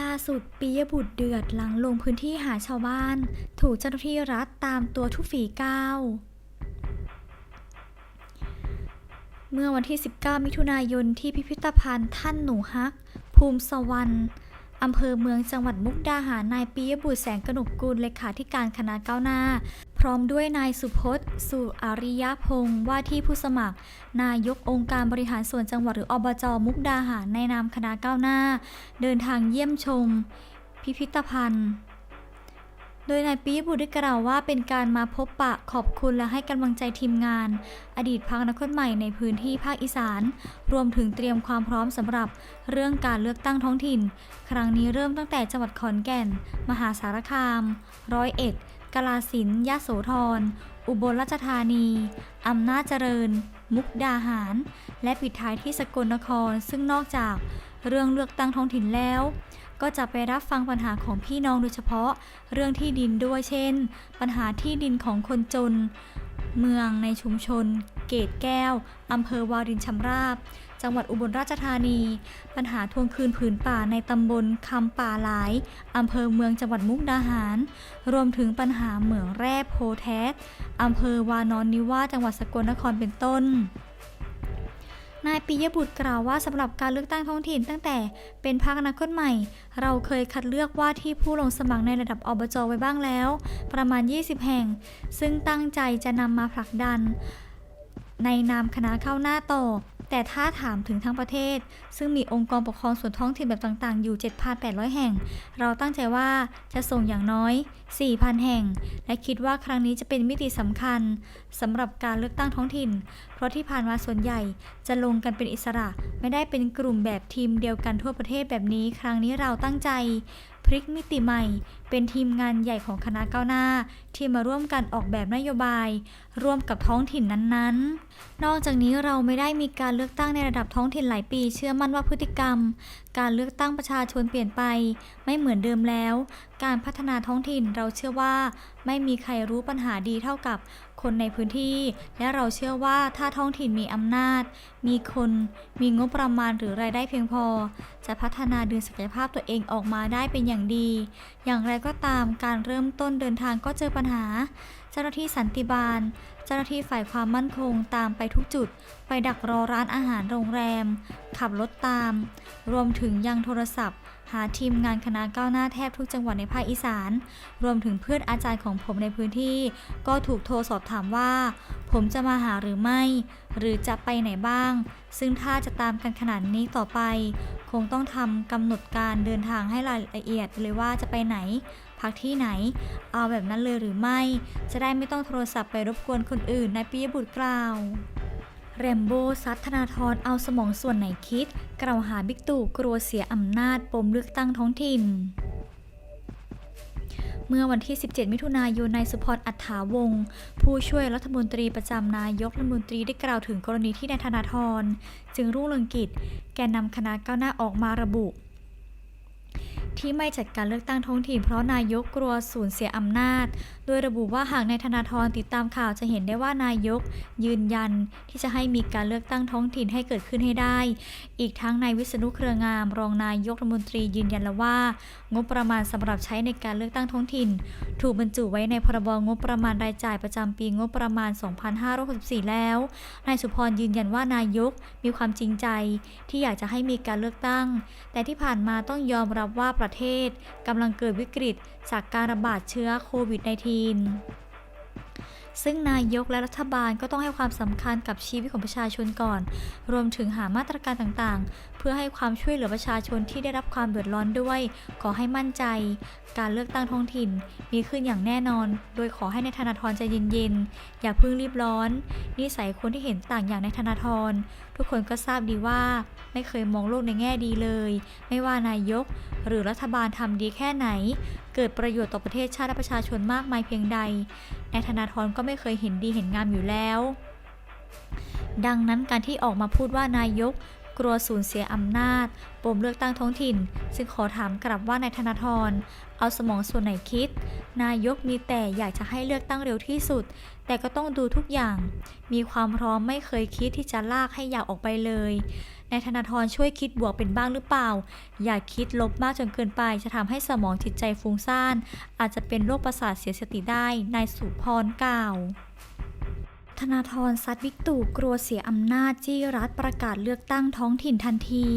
ล่าสุดปิยบุตรเดือดหลังลงพื้นที่หาชาวบ้าน ถูกเจ้าหน้าที่รัฐตามตัวทุกฝีก้าวเมื่อวันที่ 19 มิถุนายนที่พิพิธภัณฑ์ท่านหนูฮัก ภูมิสวรรณอำเภอเมืองจังหวัดมุกดาหารนายปิยบุตรแสงกนกกุลเลขาธิการคณะก้าวหน้า ร้อมด้วยนายสุพจน์ สุอาริยพงศ์ว่าที่ผู้สมัคร นายกองค์การบริหารส่วนจังหวัดหรืออบจมุกดาหารในนามคณะก้าวหน้า เดินทางเยี่ยมชม พิพิธภัณฑ์ โดยนายปิยบุตรได้กล่าวว่าเป็นการมาพบปะขอบคุณและให้กำลังใจทีมงาน อดีตพักนักคนใหม่ในพื้นที่ภาคอีสาน รวมถึงเตรียมความพร้อมสำหรับเรื่องการเลือกตั้งท้องถิ่น ครั้งนี้เริ่มตั้งแต่จังหวัดขอนแก่น มหาสารคาม ร้อยเอ็ด กาลาสินยะโสธร อุบลราชธานี อำนาจเจริญ มุกดาหาร และปิดท้ายที่สกลนคร ซึ่งนอกจากเรื่องเลือกตั้งท้องถิ่นแล้ว ก็จะไปรับฟังปัญหาของพี่น้องโดยเฉพาะ เรื่องที่ดินด้วยเช่น ปัญหาที่ดินของคนจน เมืองในชุมชน เกตแก้ว อำเภอวารินชำราบ จังหวัดอุบลราชธานี ปัญหาทวงคืนผืนป่าในตำบลคำป่าหลายอำเภอเมืองจังหวัดมุกดาหาร รวมถึงปัญหาเหมืองแร่โพแทสอำเภอวานอนนิวาจังหวัดสกลนครเป็นต้นนายปิยบุตรกล่าวว่าสำหรับการเลือกตั้งท้องถิ่นตั้งแต่เป็นพรรคอนาคตใหม่ เราเคยคัดเลือกว่าที่ผู้ลงสมัครในระดับอบจไว้บ้างแล้ว ประมาณ 20 แห่ง ซึ่งตั้งใจจะนำมาผลักดัน ในนามคณะเข้าหน้าต่อ แต่ถ้าถามถึงทั้งประเทศ ซึ่งมีองค์กรปกครองส่วนท้องถิ่นแบบต่างๆ อยู่ 7,800 แห่ง เราตั้งใจว่าจะส่งอย่างน้อย 4,000 แห่ง และคิดว่าครั้งนี้จะเป็นมิติสำคัญสำหรับการเลือกตั้งท้องถิ่น เพราะที่ผ่านมาส่วนใหญ่จะลงกันเป็นอิสระ ไม่ได้เป็นกลุ่มแบบทีมเดียวกันทั่วประเทศแบบนี้ ครั้งนี้เราตั้งใจ พลิกมิติใหม่ เป็นทีมงานใหญ่ของคณะก้าวหน้า ที่มาร่วมกันออกแบบนโยบาย ร่วมกับท้องถิ่นนั้นๆ นอกจากนี้เราไม่ได้มีการเลือกตั้งในระดับท้องถิ่นหลายปี เชื่อมั่นว่าพฤติกรรม การเลือกตั้งประชาชนเปลี่ยนไป ไม่เหมือนเดิมแล้ว การพัฒนาท้องถิ่นเราเชื่อว่า ไม่มีใครรู้ปัญหาดีเท่ากับ คนในพื้นที่ และเราเชื่อว่าถ้าท้องถิ่นมีอำนาจ มีคน มีงบประมาณหรือรายได้เพียงพอ จะพัฒนาดึงศักยภาพตัวเองออกมาได้เป็นอย่างดี อย่างไรก็ตามการเริ่มต้นเดินทางก็เจอปัญหา เจ้าหน้าที่สันติบาล เจ้าหน้าที่ฝ่ายความมั่นคงตามไปทุกจุด ไปดักรอร้านอาหารโรงแรม ขับรถตาม รวมถึงยังโทรศัพท์ หาทีมงานคณะก้าวหน้าแทบทุกจังหวัดในภาคอีสาน รวมถึงเพื่อนอาจารย์ของผมในพื้นที่ ก็ถูกโทรสอบถามว่า ผมจะมาหาหรือไม่ หรือจะไปไหนบ้าง ซึ่งถ้าจะตามกันขนาดนี้ต่อไป คงต้องทำกำหนดการเดินทางให้รายละเอียดเลยว่าจะไปไหน พักที่ไหน เอาแบบนั้นเลยหรือไม่ จะได้ไม่ต้องโทรศัพท์ไปรบกวนคนอื่นนายปิยบุตรกล่าว แรมโบ้ซัดธนาธรเอาสมองส่วนไหนคิด กล่าวหาบิ๊กตู่กลัวเสียอำนาจปมเลือกตั้งท้องถิ่น เมื่อวันที่ 17 มิถุนายนนายสุพรอัฏฐาวงศ์ผู้ช่วยรัฐมนตรีประจำนายกรัฐมนตรีได้กล่าวถึงกรณีที่นายธนาธรจึงรุ่งเรืองกิจ แกนนำคณะก้าวหน้าออกมาระบุ ที่ไม่จัดการเลือกตั้งท้องถิ่นเพราะนายกกลัวสูญเสียอำนาจ โดยระบุว่าหากนายธนาธรติดตามข่าวจะเห็นได้ว่านายก ยืนยันที่จะให้มีการเลือกตั้งท้องถิ่นให้เกิดขึ้นให้ได้ อีกทั้งนายวิษณุเครืองาม รองนายกรัฐมนตรียืนยันแล้วว่า งบประมาณสำหรับใช้ในการเลือกตั้งท้องถิ่น ถูกบรรจุไว้ในพรบงบประมาณรายจ่ายประจำปีงบประมาณ 2564 แล้วนายสุพรยืนยันว่านายกมีความจริงใจที่อยากจะให้มีการเลือกตั้ง แต่ที่ผ่านมาต้องยอมรับว่าประเทศกำลังเกิดวิกฤตจากการระบาดเชื้อโควิด -19 ซึ่งนายกและรัฐบาลก็ต้องให้ความสำคัญกับชีวิตของประชาชนก่อน รวมถึงหามาตรการต่างๆ เพื่อให้ความช่วยเหลือประชาชนที่ได้รับความเดือดร้อนด้วย ขอให้มั่นใจ การเลือกตั้งท้องถิ่นมีขึ้นอย่างแน่นอน โดยขอให้ในธนาธรใจเย็นๆ อย่าเพิ่งรีบร้อน นิสัยคนที่เห็นต่างอย่างในธนาธร ทุกคนก็ทราบดีว่า ไม่เคยมองโลกในแง่ดีเลย ไม่ว่านายก หรือรัฐบาลทำดีแค่ไหน เกิดประโยชน์ต่อประเทศชาติและประชาชนมากมายเพียงใดนายธนาธรก็ไม่เคยเห็นดีเห็นงามอยู่แล้วดังนั้นการที่ออกมาพูดว่านายก กลัวสูญเสียอำนาจปมเลือกตั้งท้องถิ่น ซึ่งขอถามกลับว่านายธนาธรเอาสมองส่วนไหนคิด นายกมีแต่อยากจะให้เลือกตั้งเร็วที่สุด แต่ก็ต้องดูทุกอย่าง มีความพร้อมไม่เคยคิดที่จะลากให้ยาวออกไปเลยนายธนาธรช่วยคิดบวกเป็นบ้างหรือเปล่า อย่าคิดลบมากจนเกินไป จะทำให้สมองจิตใจฟุ้งซ่าน อาจจะเป็นโรคประสาทเสียสติได้นายสุพรกล่าว ธนาธรซัดบิ๊กตู่กลัวเสียอำนาจจี้รัฐประกาศเลือกตั้งท้องถิ่นทันที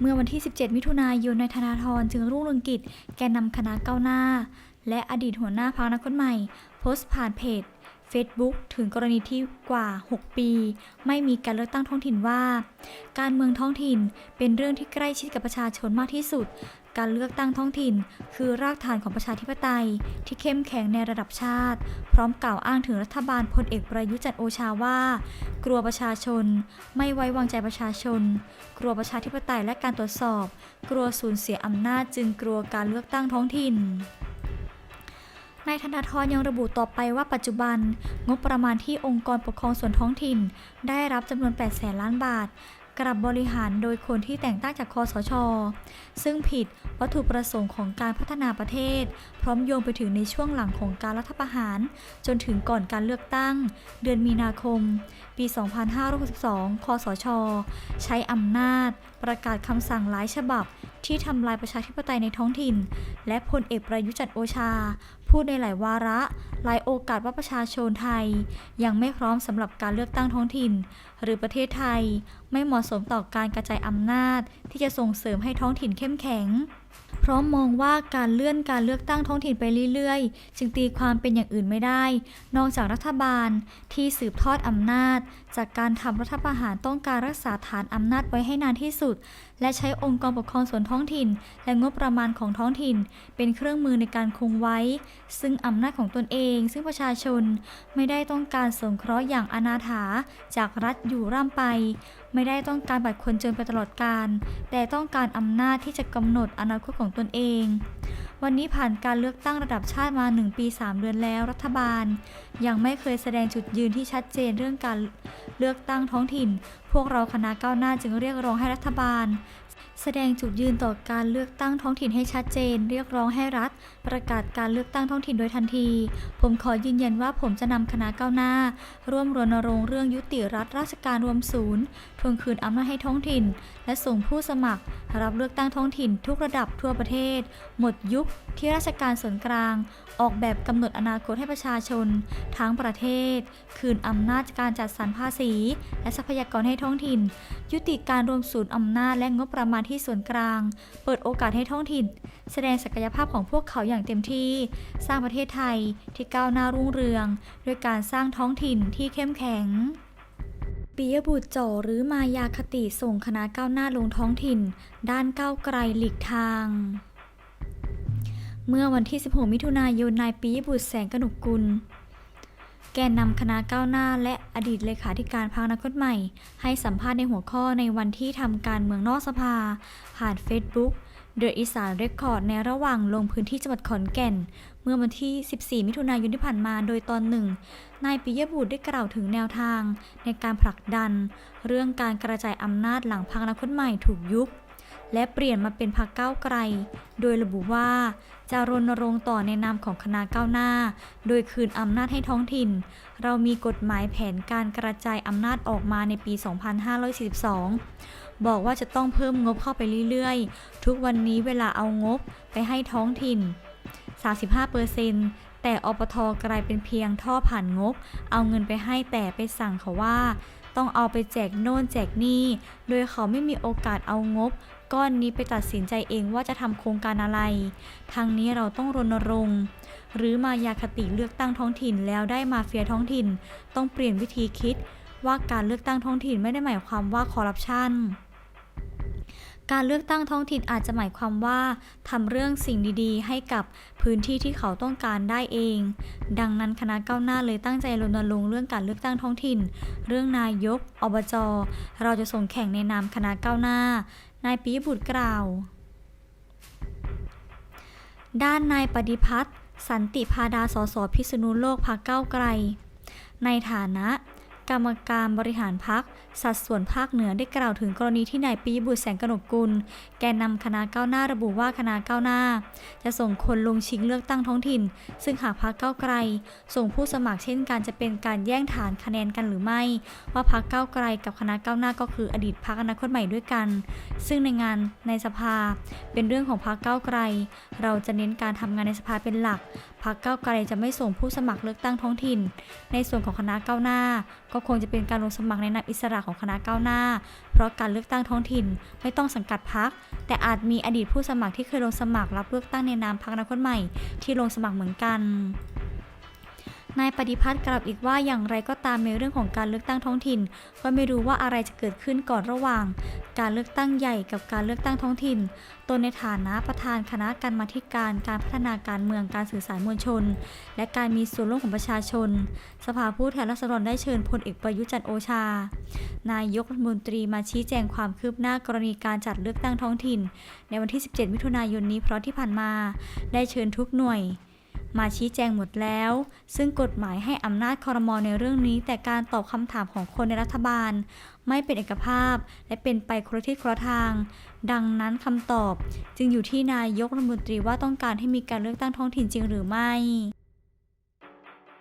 เมื่อวันที่ 17 มิถุนายนนายธนาธรจึงรุ่งเรืองกิจ แกนนำคณะก้าวหน้า และอดีตหัวหน้าพรรคนาคใหม่ โพสต์ผ่านเพจ Facebook ถึงกรณีที่กว่า 6 ปี ไม่มีการเลือกตั้งท้องถิ่นว่า การเมืองท้องถิ่นเป็นเรื่องที่ใกล้ชิดกับประชาชนมากที่สุด การเลือกตั้งท้องถิ่น คือรากฐานของประชาธิปไตย ที่เข้มแข็งในระดับชาติ พร้อมกล่าวอ้างถึงรัฐบาลพลเอกประยุจันโอชาว่า กลัวประชาชน ไม่ไว้วางใจประชาชน กลัวประชาธิปไตยและการตรวจสอบ กลัวสูญเสียอำนาจจึงกลัวการเลือกตั้งท้องถิ่นนายธนาธรยังระบุต่อไปว่าปัจจุบัน งบประมาณที่องค์กรปกครองส่วนท้องถิ่น ได้รับจำนวน 8 แสนล้านบาท กลับบริหารโดยคนที่แต่งตั้งจากคอสช ซึ่งผิดวัตถุประสงค์ของการพัฒนาประเทศ พร้อมโยงไปถึงในช่วงหลังของการรัฐประหาร จนถึงก่อนการเลือกตั้ง เดือนมีนาคม ปี 2562 คอสช ใช้อำนาจ ประกาศคำสั่งหลายฉบับ ที่ทำลายประชาธิปไตยในท้องถิ่น และพลเอกประยุจันทร์โอชา พูดในหลายวาระ หลายโอกาสว่าประชาชนไทย ยังไม่พร้อมสำหรับการเลือกตั้งท้องถิ่น หรือประเทศไทย ไม่เหมาะสมต่อการกระจายอำนาจ ที่จะส่งเสริมให้ท้องถิ่นเข้มแข็ง พราะมองว่าการเลื่อนการเลือกตั้งท้องถิ่นไปเรื่อยๆ จึงตีความเป็นอย่างอื่นไม่ได้ นอกจากรัฐบาลที่สืบทอดอำนาจ จากการทำรัฐประหารต้องการรักษาฐานอำนาจไว้ให้นานที่สุด และใช้องค์กรปกครองส่วนท้องถิ่น และงบประมาณของท้องถิ่น เป็นเครื่องมือในการคงไว้ ซึ่งอำนาจของตนเอง ซึ่งประชาชนไม่ได้ต้องการสงเคราะห์อย่างอนาถาจากรัฐอยู่ร่ำไป ไม่ได้ต้องการบัตรคนจนไปตลอดการ แต่ต้องการอำนาจที่จะกำหนดอนาคตของตนเอง วันนี้ผ่านการเลือกตั้งระดับชาติมา 1 ปี 3 เดือนแล้วรัฐบาล ยังไม่เคยแสดงจุดยืนที่ชัดเจนเรื่องการเลือกตั้งท้องถิ่น พวกเราคณะก้าวหน้าจึงเรียกร้องให้รัฐบาลแสดงจุดยืนต่อการเลือกตั้งท้องถิ่นให้ชัดเจน เรียกร้องให้รัฐ ประกาศการเลือกตั้งท้องถิ่นโดยทันที ผมขอยืนยันว่าผมจะนำคณะก้าวหน้า ร่วมรณรงค์เรื่องยุติรัฐราชการรวมศูนย์ทวงคืนอำนาจให้ท้องถิ่น และส่งผู้สมัคร รับเลือกตั้งท้องถิ่นทุกระดับทั่วประเทศ หมดยุคที่ราชการส่วนกลาง ออกแบบกำหนดอนาคตให้ประชาชน ทั้งประเทศ คืนอำนาจการจัดสรรภาษี และทรัพยากรให้ท้องถิ่น ยุติการรวมศูนย์อำนาจและงบประมาณที่ส่วนกลาง เปิดโอกาสให้ท้องถิ่น แสดงศักยภาพของพวกเขาอย่างเต็มที่ สร้างประเทศไทยที่ก้าวหน้ารุ่งเรือง ด้วยการสร้างท้องถิ่นที่เข้มแข็งปิยบุตรจ่อหรือมายาคติส่งคณะก้าวหน้าลงท้องถิ่น ด้านก้าวไกลหลีกทาง เมื่อวันที่ 16 มิถุนายนนายปิยบุตรแสงกนกกุล แกนนำคณะก้าวหน้า และอดีตเลขาธิการพรรคอนาคตใหม่ ให้สัมภาษณ์ในหัวข้อในวันที่ทำการเมืองนอกสภา ผ่าน Facebook เดอะอีสานเรคคอร์ดในระหว่างลงพื้นที่จังหวัดขอนแก่น เมื่อวันที่ 14 มิถุนายนที่ผ่านมาโดยตอนหนึ่ง นายปิยบุตรได้กล่าวถึงแนวทาง ในการผลักดัน เรื่องการกระจายอำนาจหลังพรรคอนาคตใหม่ถูกยุบ และเปลี่ยนมาเป็นพรรคก้าวไกล โดยระบุว่าจะรณรงค์ต่อในนามของคณะก้าวหน้า โดยคืนอำนาจให้ท้องถิ่น เรามีกฎหมายแผนการกระจายอำนาจออกมาในปี 2542 บอกว่าจะต้องเพิ่มงบเข้าไปเรื่อยๆ ทุกวันนี้เวลาเอางบไปให้ท้องถิ่น 35%แต่อปทกลายเป็นเพียงท่อผ่านงบ เอาเงินไปให้แต่ไปสั่งเขาว่า ต้องเอาไปแจกโน่นแจกนี่ โดยเขาไม่มีโอกาสเอางบ ก้อนนี้ไปตัดสินใจเองว่าจะทำโครงการอะไร ทางนี้เราต้องรณรงค์ หรือมายาคติเลือกตั้งท้องถิ่นแล้วได้มาเฟียท้องถิ่น ต้องเปลี่ยนวิธีคิด ว่าการเลือกตั้งท้องถิ่นไม่ได้หมายความว่าคอร์รัปชันการเลือกตั้งท้องถิ่นอาจจะหมายความว่าทำเรื่องสิ่งดีๆ ให้กับพื้นที่ที่เขาต้องการได้เอง ดังนั้นคณะก้าวหน้าเลยตั้งใจรณรงค์เรื่องการเลือกตั้งท้องถิ่น เรื่องนายกอบจ เราจะส่งแข่งในนามคณะก้าวหน้า นายปีบุตรกล่าว ด้านนายปฏิพัฒน์สันติพาดาสสพิษณุโลกพรรคก้าไกล ในฐานะ กรรมการบริหารพัก สัดส่วนภาคเหนือได้กล่าวถึงกรณีที่นายปิยบุตรแสงกนกกุล แกนนำคณะก้าวหน้าระบุว่าคณะก้าวหน้า จะส่งคนลงชิงเลือกตั้งท้องถิ่น ซึ่งหากพรรคก้าวไกล ส่งผู้สมัครเช่นกันจะเป็นการแย่งฐานคะแนนกันหรือไม่ ว่าพรรคก้าวไกลกับคณะก้าวหน้าก็คืออดีตพรรคอนาคตใหม่ด้วยกัน ซึ่งในงานในสภา เป็นเรื่องของพรรคก้าวไกล เราจะเน้นการทำงานในสภาเป็นหลักพรรคก้าวไกลจะไม่ส่งผู้สมัครเลือกตั้งท้องถิ่น ในส่วนของคณะก้าวหน้าก็คงจะเป็นการลงสมัครในนามอิสระของคณะก้าวหน้า เพราะการเลือกตั้งท้องถิ่นไม่ต้องสังกัดพรรคแต่อาจมีอดีตผู้สมัครที่เคยลงสมัครรับเลือกตั้งในนามพรรคอนาคตใหม่ ที่ลงสมัครเหมือนกัน นายปฏิพัฒน์กล่าวอีกว่าอย่างไรก็ตามในเรื่องของการเลือกตั้งท้องถิ่น ก็ไม่รู้ว่าอะไรจะเกิดขึ้นก่อนระหว่าง การเลือกตั้งใหญ่กับการเลือกตั้งท้องถิ่นตนในฐานะประธานคณะกรรมาธิการการพัฒนาการเมืองการสื่อสารมวลชน และการมีส่วนร่วมของประชาชน สภาผู้แทนราษฎรได้เชิญพลเอกประยุจันทร์โอชา นายกรัฐมนตรีมาชี้แจงความคืบหน้ากรณีการจัดเลือกตั้งท้องถิ่น ในวันที่ 17 มิถุนายนนี้เพราะที่ผ่านมา ได้เชิญทุกหน่วย มาชี้แจงหมดแล้ว ซึ่งกฎหมายให้อำนาจคอรมอในเรื่องนี้ แต่การตอบคำถามของคนในรัฐบาล ไม่เป็นเอกภาพ และเป็นไปคนละทิศคนละทาง ดังนั้นคำตอบ จึงอยู่ที่นายกรัฐมนตรีว่าต้องการให้มีการเลือกตั้งท้องถิ่นจริงหรือไม่